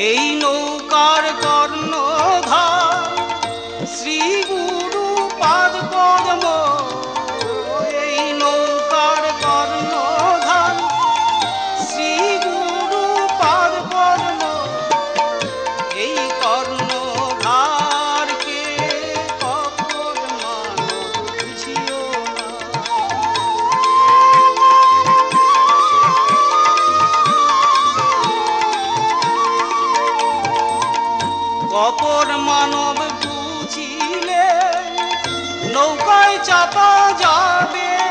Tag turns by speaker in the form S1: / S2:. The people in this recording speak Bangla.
S1: এই নৌকার কর্ণধার শ্রী গুরু পাদ পদ্ম কপর মানব বুঝিলে নৌকায় চাপা যাবে।